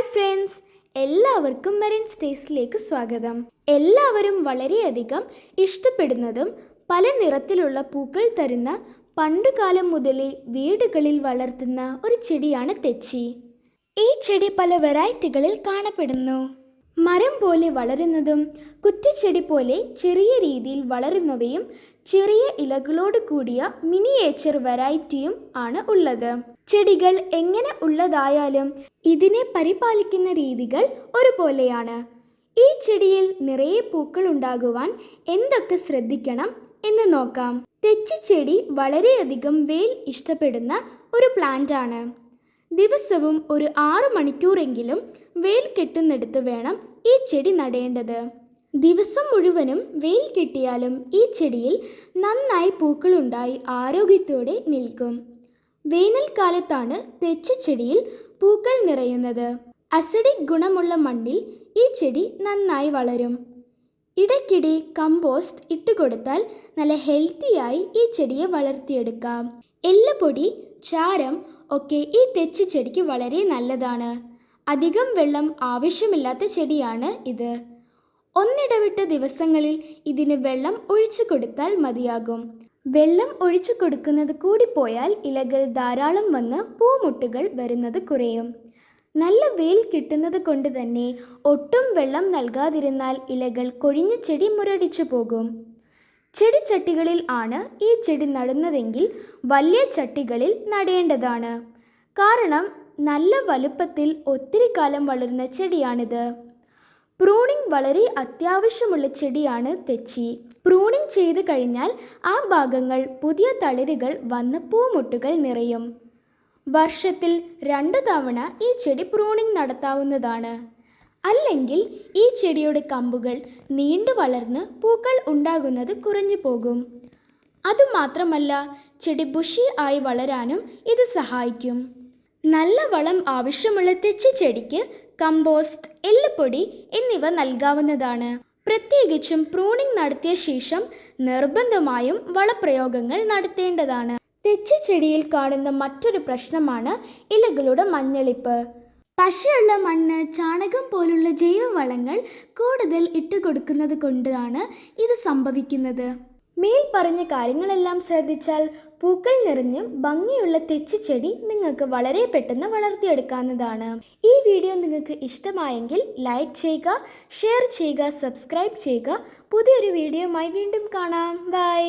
Hi friends. എല്ലാവർക്കും മെറിൻ സ്റ്റേസിലേക്ക് സ്വാഗതം. എല്ലാവരും വളരെയധികം ഇഷ്ടപ്പെടുന്നതും പല നിറത്തിലുള്ള പൂക്കൾ തരുന്ന പണ്ടുകാലം മുതലേ വീടുകളിൽ വളർത്തുന്ന ഒരു ചെടിയാണ് തെച്ചി. ഈ ചെടി പല വെറൈറ്റികളിൽ കാണപ്പെടുന്നു. മരം പോലെ വളരുന്നതും കുറ്റിച്ചെടി പോലെ ചെറിയ രീതിയിൽ വളരുന്നവയും ചെറിയ ഇലകളോട് കൂടിയ മിനിയേച്ചർ വെറൈറ്റിയും ആണ് ഉള്ളത്. ചെടികൾ എങ്ങനെ ഉള്ളതായാലും ഇതിനെ പരിപാലിക്കുന്ന രീതികൾ ഒരുപോലെയാണ്. ഈ ചെടിയിൽ നിറയെ പൂക്കൾ ഉണ്ടാകുവാൻ എന്തൊക്കെ ശ്രദ്ധിക്കണം എന്ന് നോക്കാം. തെച്ചിച്ചെടി വളരെയധികം വെയിൽ ഇഷ്ടപ്പെടുന്ന ഒരു പ്ലാന്റ് ആണ്. ദിവസവും ഒരു ആറ് മണിക്കൂറെങ്കിലും വെയിൽ കെട്ടുന്നിടത്ത് വേണം ഈ ചെടി നടേണ്ടത്. ദിവസം മുഴുവനും വെയിൽ കിട്ടിയാലും ഈ ചെടിയിൽ നന്നായി പൂക്കളുണ്ടായി ആരോഗ്യത്തോടെ നിൽക്കും. വേനൽക്കാലത്താണ് തെച്ച ചെടിയിൽ പൂക്കൾ നിറയുന്നത്. അസിഡിക് ഗുണമുള്ള മണ്ണിൽ ഈ ചെടി നന്നായി വളരും. ഇടയ്ക്കിടെ കമ്പോസ്റ്റ് ഇട്ടുകൊടുത്താൽ നല്ല ഹെൽത്തിയായി ഈ ചെടിയെ വളർത്തിയെടുക്കാം. എല്ലുപൊടി ചാരം ഒക്കെ ഈ തെച്ചി ചെടിക്ക് വളരെ നല്ലതാണ്. അധികം വെള്ളം ആവശ്യമില്ലാത്ത ചെടിയാണ് ഇത്. ഒന്നിടവിട്ട ദിവസങ്ങളിൽ ഇതിന് വെള്ളം ഒഴിച്ചു കൊടുത്താൽ മതിയാകും. വെള്ളം ഒഴിച്ചു കൊടുക്കുന്നത് കൂടി പോയാൽ ഇലകൾ ധാരാളം വന്ന് പൂമുട്ടുകൾ വരുന്നത് കുറയും. നല്ല വെയിൽ കിട്ടുന്നത് കൊണ്ട് തന്നെ ഒട്ടും വെള്ളം നൽകാതിരുന്നാൽ ഇലകൾ കൊഴിഞ്ഞ് ചെടി മുരടിച്ചു പോകും. ചെടിച്ചട്ടികളിൽ ആണ് ഈ ചെടി നടുന്നതെങ്കിൽ വലിയ ചട്ടികളിൽ നടേണ്ടതാണ്. കാരണം നല്ല വലുപ്പത്തിൽ ഒത്തിരി കാലം വളരുന്ന ചെടിയാണിത്. പ്രൂണിംഗ് വളരെ അത്യാവശ്യമുള്ള ചെടിയാണ് തെച്ചി. പ്രൂണിംഗ് ചെയ്ത് കഴിഞ്ഞാൽ ആ ഭാഗങ്ങൾ പുതിയ തളിരുകൾ വന്ന് പൂമുട്ടുകൾ നിറയും. വർഷത്തിൽ രണ്ട് തവണ ഈ ചെടി പ്രൂണിംഗ് നടത്താവുന്നതാണ്. അല്ലെങ്കിൽ ഈ ചെടിയുടെ കമ്പുകൾ നീണ്ടു വളർന്ന് പൂക്കൾ ഉണ്ടാകുന്നത് കുറഞ്ഞു പോകും. അതുമാത്രമല്ല ചെടി ബുഷി ആയി വളരാനും ഇത് സഹായിക്കും. നല്ല വളം ആവശ്യമുള്ള തെച്ചി ചെടിക്ക് കമ്പോസ്റ്റ് എല്ലുപൊടി എന്നിവ നൽകാവുന്നതാണ്. പ്രത്യേകിച്ചും പ്രൂണിംഗ് നടത്തിയ ശേഷം നിർബന്ധമായും വളപ്രയോഗങ്ങൾ നടത്തേണ്ടതാണ്. തെച്ചി ചെടിയിൽ കാണുന്ന മറ്റൊരു പ്രശ്നമാണ് ഇലകളുടെ മഞ്ഞളിപ്പ്. പശയുള്ള മണ്ണ് ചാണകം പോലുള്ള ജൈവവളങ്ങൾ കൂടുതൽ ഇട്ടുകൊടുക്കുന്നത് കൊണ്ടാണ് ഇത് സംഭവിക്കുന്നത്. മേൽ പറഞ്ഞ കാര്യങ്ങളെല്ലാം ശ്രദ്ധിച്ചാൽ പൂക്കൾ നിറഞ്ഞും ഭംഗിയുള്ള തെച്ചിച്ചെടി നിങ്ങൾക്ക് വളരെ പെട്ടെന്ന് വളർത്തിയെടുക്കാവുന്നതാണ്. ഈ വീഡിയോ നിങ്ങൾക്ക് ഇഷ്ടമായെങ്കിൽ ലൈക്ക് ചെയ്യുക ഷെയർ ചെയ്യുക സബ്സ്ക്രൈബ് ചെയ്യുക. പുതിയൊരു വീഡിയോയുമായി വീണ്ടും കാണാം. ബൈ.